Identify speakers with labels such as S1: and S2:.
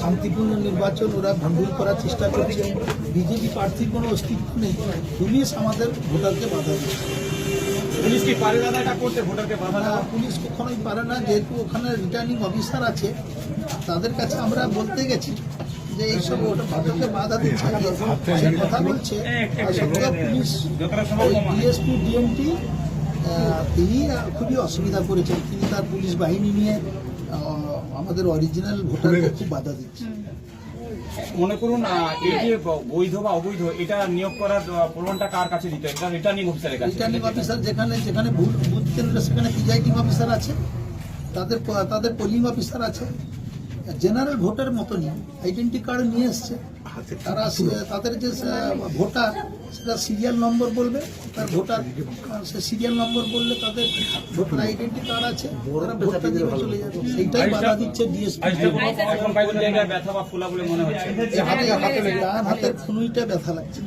S1: শান্তিপূর্ণ নির্বাচন ওরা ভণ্ডুল করার চেষ্টা করছে। বিজেপি প্রার্থীর কোনো অস্তিত্ব নেই। পুলিশ আমাদের ভোটারকে বাধা দিচ্ছে।
S2: পুলিশ কি পারে দাদা এটা করতে? ভোটারকে বাধা
S1: না, পুলিশ কখনোই পারে না। যেহেতু ওখানে রিটার্নিং অফিসার আছে তাদের কাছে আমরা বলতে গেছি যে এইসব ওটা ভোটারকে বাধা দিচ্ছে। কথা বলছে। পুলিশ ডিএসপি ডিএমটি তিনি খুবই অসুবিধা করেছেন তিনি তার পুলিশ বাহিনী নিয়ে আমাদের অরিজিনাল ভোটারকে খুব বাধা দিচ্ছে।
S2: মনে করুন এই যে বৈধ বা অবৈধ এটা নিয়োগ করার প্রমাণটা কার কাছে দিতে হবে? এটা রিটার্নিং অফিসারের কাছে
S1: রিটার্নিং অফিসার যেখানে যেখানে ভুল বুথ কেন্দ্র সেখানে প্রিজাইডিং অফিসার আছে। তাদের তাদের পোলিং অফিসার আছে। জেনারেল ভোটার মতনই আইডেন্টি কার্ড নিয়ে এসছে। তারা তাদের যে ভোটার সেটা সিরিয়াল নম্বর বলবে তার ভোটার সে সিরিয়াল নম্বর বললে তাদের ভোটার আইডেন্টি কার্ড আছে ওরা ভোটটা দিয়ে চলে যাবে। সেইটাই বাধা দিচ্ছে ডিএসপি
S2: হাতে হাতে ডান ব্যথা বা ফোলা বলে মনে হচ্ছে।
S1: হাতের খুনুইটা ব্যথা লাগছে।